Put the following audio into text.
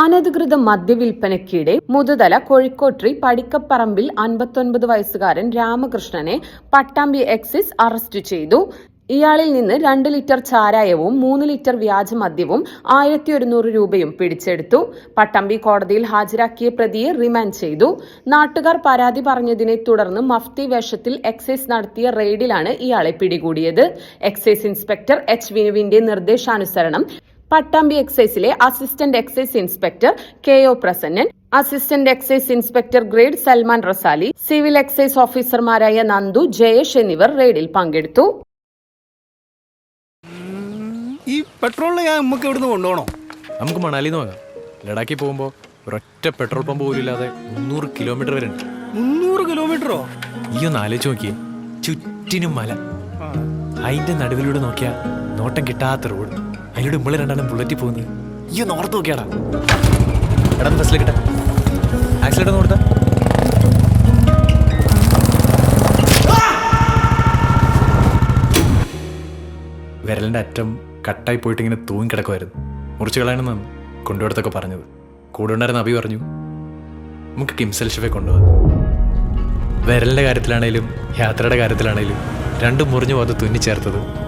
അനധികൃത മദ്യവിൽപ്പനയ്ക്കിടെ മുതുതല കോഴിക്കോട്രി പടിക്കപ്പറമ്പിൽ അൻപത്തൊൻപത് വയസ്സുകാരൻ രാമകൃഷ്ണനെ പട്ടാമ്പി എക്സിസ് അറസ്റ്റ് ചെയ്തു. ഇയാളിൽ നിന്ന് രണ്ട് ലിറ്റർ ചാരായവും മൂന്ന് ലിറ്റർ വ്യാജ മദ്യവും ആയിരത്തി ഒരുന്നൂറ് രൂപയും പിടിച്ചെടുത്തു. പട്ടമ്പി കോടതിയിൽ ഹാജരാക്കിയ പ്രതിയെ റിമാൻഡ് ചെയ്തു. നാട്ടുകാർ പരാതി പറഞ്ഞതിനെ തുടർന്ന് മഫ്തി വേഷത്തിൽ എക്സൈസ് നടത്തിയ റെയ്ഡിലാണ് ഇയാളെ പിടികൂടിയത്. എക്സൈസ് ഇൻസ്പെക്ടർ എച്ച് വിനുവിന്റെ നിർദ്ദേശാനുസരണം Pattambi എക്സൈസിലെ assistant excise inspector K O Prasannan assistant excise inspector grade Salman Rasali civil excise ഓഫീസർമാരായ നന്ദു ജയേഷ് എന്നിവർ റെയ്ഡിൽ പങ്കെടുത്തു. ഈ പെട്രോൾ നമുക്ക് ഇവിടുന്ന് കൊണ്ടുപോകണോ? നമുക്ക് മണാലി നോക്കാം ലഡാക്കിൽ പോകുമ്പോൾ ഒരൊറ്റ പെട്രോൾ പമ്പ് പോലും ഇല്ലാതെ മുന്നൂറ് കിലോമീറ്റർ വരെ ഉണ്ട്. മുന്നൂറ് കിലോമീറ്ററോ? ഈ ഒന്ന് ആലോചിച്ച് നോക്കിയേ. ചുറ്റിനും മല. അതിന്റെ നടുവിലൂടെ നോക്കിയാ നോട്ടം കിട്ടാത്ത റോഡ്. അതിലൂടെ ഉമ്മളെ രണ്ടാണ് ബുള്ളറ്റിൽ പോകുന്നത്. ഈ ഒന്ന് ഓർത്ത് നോക്കിയാടാ. എടാ ബസ്സിൽ കിട്ടാ ആക്സിഡന്റ് ഒന്ന് കൊടുത്താ. വിരലിന്റെ അറ്റം കട്ടായി പോയിട്ട് ഇങ്ങനെ തൂങ്ങി കിടക്കുമായിരുന്നു മുറിച്ച് കളയണമെന്നാണ് കൊണ്ടുപോയടത്തൊക്കെ പറഞ്ഞത്. കൂടെ ഉണ്ടായിരുന്ന അഭി പറഞ്ഞു നമുക്ക് കിംസൽ ഷെഫെ കൊണ്ടുപോകാം. വിരലിന്റെ കാര്യത്തിലാണേലും യാത്രയുടെ കാര്യത്തിലാണേലും രണ്ടും മുറിഞ്ഞു പോകാതെ തുന്നിച്ചേർത്തത്